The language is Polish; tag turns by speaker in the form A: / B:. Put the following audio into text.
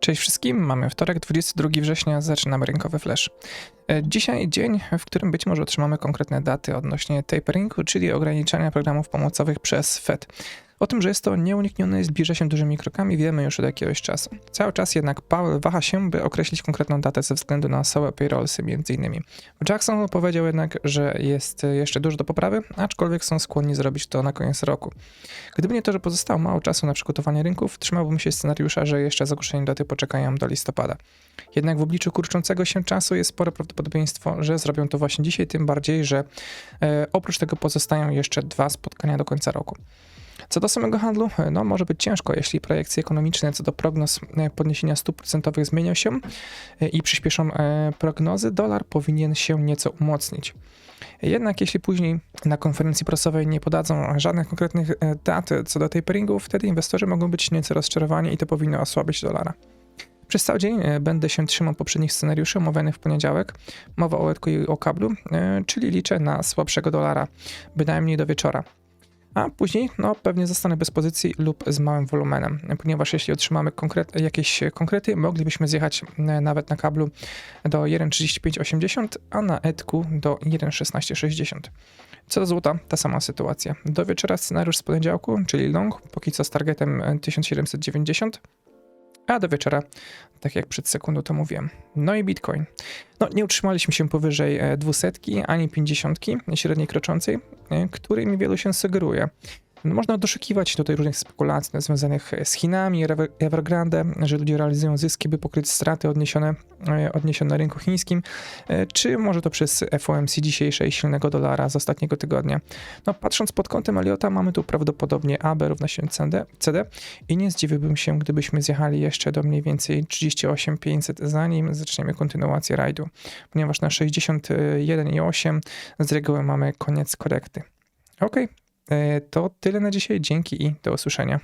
A: Cześć wszystkim, mamy wtorek, 22 września, zaczynamy rynkowy flash. E, Dzisiaj dzień, w którym być może otrzymamy konkretne daty odnośnie taperingu, czyli ograniczania programów pomocowych przez Fed. O tym, że jest to nieuniknione zbliża się dużymi krokami, wiemy już od jakiegoś czasu. Cały czas jednak Powell waha się, by określić konkretną datę ze względu na same payrollsy innymi. Jackson powiedział jednak, że jest jeszcze dużo do poprawy, aczkolwiek są skłonni zrobić to na koniec roku. Gdyby nie to, że pozostało mało czasu na przygotowanie rynków, trzymałbym się scenariusza, że jeszcze z ogłoszeniem daty poczekają do listopada. Jednak w obliczu kurczącego się czasu jest spore prawdopodobieństwo, że zrobią to właśnie dzisiaj, tym bardziej, że e, oprócz tego pozostają jeszcze dwa spotkania do końca roku. Co do samego handlu, no może być ciężko, jeśli projekcje ekonomiczne co do prognoz e, podniesienia stóp procentowych zmienią się e, i przyspieszą e, prognozy, dolar powinien się nieco umocnić. Jednak jeśli później na konferencji prasowej nie podadzą żadnych konkretnych dat co do taperingu, wtedy inwestorzy mogą być nieco rozczarowani i to powinno osłabić dolara. Przez cały dzień będę się trzymał poprzednich scenariuszy omawianych w poniedziałek. Mowa o łetku i o kablu, czyli liczę na słabszego dolara, bynajmniej do wieczora. A później, no pewnie zostanę bez pozycji lub z małym wolumenem, ponieważ jeśli otrzymamy konkret, jakieś konkrety, moglibyśmy zjechać e, nawet na kablu do 1,3580, a na etku do 1,1660. Co do złota, ta sama sytuacja. Do wieczora scenariusz z poniedziałku, czyli long, póki co z targetem e, 1790, a do wieczora, tak jak przed sekundą to mówiłem. No i Bitcoin. No, nie utrzymaliśmy się powyżej e, 200 ani 50 średniej kroczącej, e, którymi wielu się sugeruje. Można doszukiwać tutaj różnych spekulacji związanych z Chinami, Ever- Evergrande, że ludzie realizują zyski, by pokryć straty odniesione, e, odniesione na rynku chińskim, e, czy może to przez FOMC dzisiejszej silnego dolara z ostatniego tygodnia. No, patrząc pod kątem Eliota, mamy tu prawdopodobnie AB równa się CD, CD i nie zdziwiłbym się, gdybyśmy zjechali jeszcze do mniej więcej 38500, zanim zaczniemy kontynuację rajdu, ponieważ na 61,8 z reguły mamy koniec korekty. Ok, to tyle na dzisiaj. Dzięki i do usłyszenia.